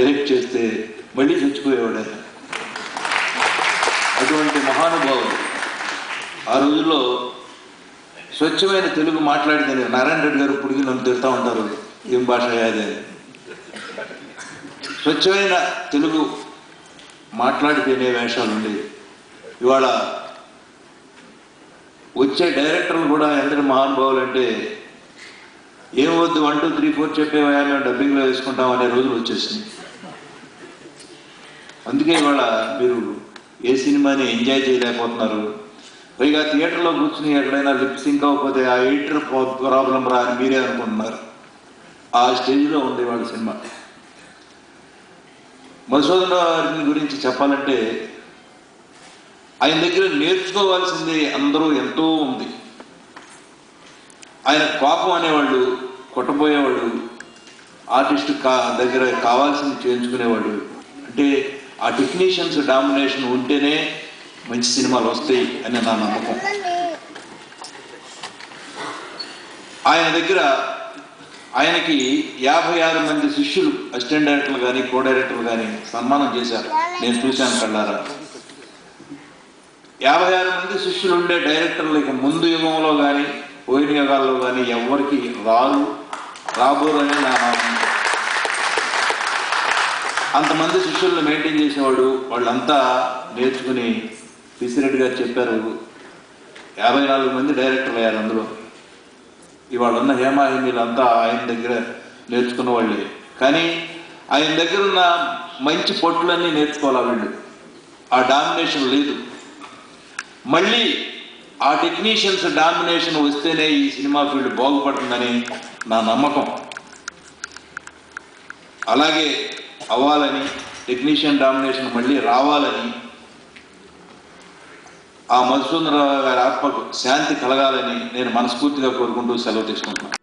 Direct చేస్తే మళ్ళీ చచ్చిపోయేవాడు. ఆయన అటువంటి మహానుభావుడు. ఆ రోజుల్లో స్వచ్ఛమైన తెలుగు మాట్లాడితే నారాయణ రెడ్డి గారు ఇప్పటికీ నన్ను తిడతా ఉంటారు. ఏం భాష అదే? స్వచ్ఛమైన తెలుగు మాట్లాడితేనే వేషాలు ఉండేవి. ఇవాళ వచ్చే డైరెక్టర్లు కూడా ఎందరి మహానుభావులు అంటే ఏం వద్దు వన్ టూ త్రీ ఫోర్ చెప్పేవా మేము డబ్బింగ్లో వేసుకుంటాం అనే రోజులు వచ్చేసింది అందుకే ఇవాళ మీరు ఏ సినిమాని ఎంజాయ్ చేయలేకపోతున్నారు. పైగా థియేటర్లో కూర్చుని ఎక్కడైనా లిప్ సింక్ అవ్వకపోతే ఆ ఎడిటర్ ప్రాబ్లం రా అని మీరే అనుకుంటున్నారు. ఆ స్టేజ్లో ఉంది వాళ్ళ సినిమా. మధుసూదన వారిని గురించి చెప్పాలంటే ఆయన దగ్గర నేర్చుకోవాల్సింది అందరూ ఎంతో ఉంది. ఆయన కోపం అనేవాళ్ళు కొట్టబోయేవాడు ఆర్టిస్ట్ కా దగ్గర కావాల్సింది చేయించుకునేవాడు అంటే ఆ టెక్నీషియన్స్ డామినేషన్ ఉంటేనే మంచి సినిమాలు వస్తాయి అని నా నమ్మకం. ఆయన దగ్గర ఆయనకి యాభై ఆరు మంది శిష్యులు అసిస్టెంట్ డైరెక్టర్లు కానీ కో డైరెక్టర్లు కానీ సన్మానం చేశారు. నేను చూశాను కళ్ళారా. యాభై ఆరు మంది శిష్యులు ఉండే డైరెక్టర్లు ఇక ముందు యుగంలో కానీ పోయిన యుగాల్లో కానీ ఎవరికి రారు రాబోరని నా నమ్మకం. అంతమంది శిష్యులను మెయింటైన్ చేసేవాడు వాళ్ళంతా నేర్చుకుని పిసిరెడ్డి గారు చెప్పారు యాభై నాలుగు మంది డైరెక్టర్లు అయ్యారు అందులో. ఇవాళ ఉన్న హేమాహిమీలంతా ఆయన దగ్గర నేర్చుకున్న వాళ్ళే. కానీ ఆయన దగ్గర ఉన్న మంచి పొట్టులన్నీ నేర్చుకోవాలి వీళ్ళు? ఆ డామినేషన్ లేదు. మళ్ళీ ఆ టెక్నీషియన్స్ డామినేషన్ వస్తేనే ఈ సినిమా ఫీల్డ్ బాగుపడుతుందని నా నమ్మకం. అలాగే అవ్వాలని టెక్నీషియన్ డామినేషన్ మళ్ళీ రావాలని ఆ మధుసూదనరావు గారి ఆత్మకు శాంతి కలగాలని నేను మనస్ఫూర్తిగా కోరుకుంటూ సెలవు తీసుకుంటున్నాను.